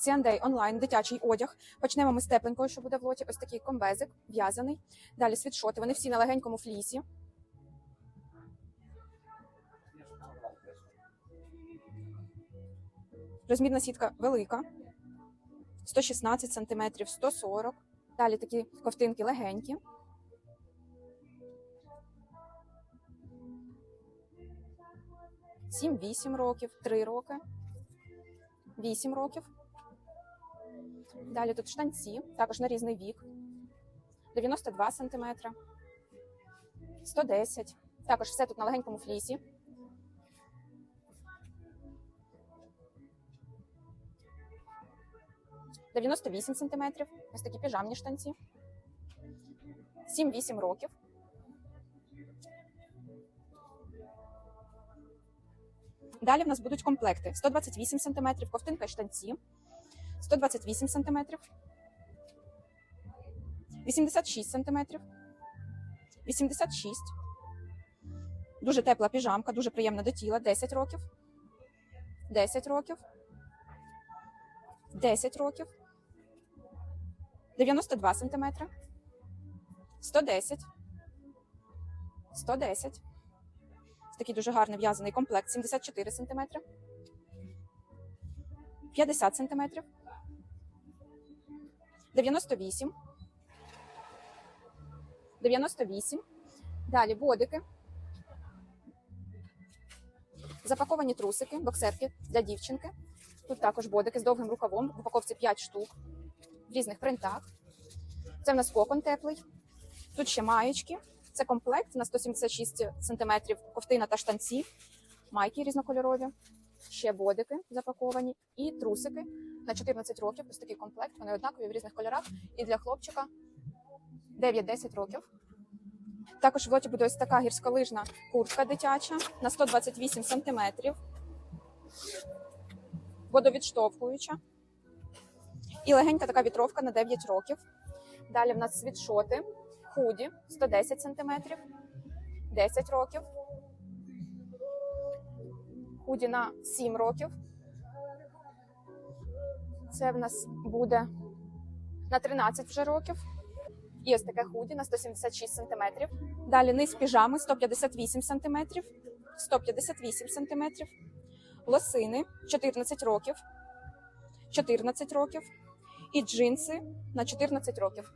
C&A онлайн, дитячий одяг. Почнемо ми з тепленького, що буде в лоті. Ось такий комбезик, в'язаний. Далі світшоти. Вони всі на легенькому флісі. Розмірна сітка велика. 116 см, 140 Далі такі ковтинки легенькі. Сім-вісім років, три роки, вісім років. Далі тут штанці, також на різний вік. 92 см, 110 Також все тут на легенькому флісі. – 98 сантиметрів. Ось такі піжамні штанці. 7-8 років. Далі в нас будуть комплекти: 128 см, ковтинка і штанці, 128 см, 86 см, 86 Дуже тепла піжамка, дуже приємна до тіла, 10 років, 10 років, 10 років, 92 см, 110, 110 Такий дуже гарний в'язаний комплект 74 см, 50 см, 98, 98. Далі бодики. Запаковані трусики, боксерки для дівчинки. Тут також бодики з довгим рукавом. В упаковці 5 штук в різних принтах. Це в нас кокон теплий. Тут ще маєчки. Це комплект на 176 см ковтина та штанці, майки різнокольорові, ще бодики запаковані і трусики на 14 років. Ось такий комплект. Вони однакові в різних кольорах. І для хлопчика 9-10 років. Також в лоті буде ось така гірськолижна куртка дитяча на 128 см. Водовідштовхуюча. І легенька така вітровка на 9 років. Далі в нас світшоти, худі 110 см, 10 років. Худі на 7 років. Це в нас буде на 13 вже років. І ось таке худі на 176 см. Далі низ піжами 158 см, 158 см. Лосини 14 років, 14 років. І джинси на 14 років.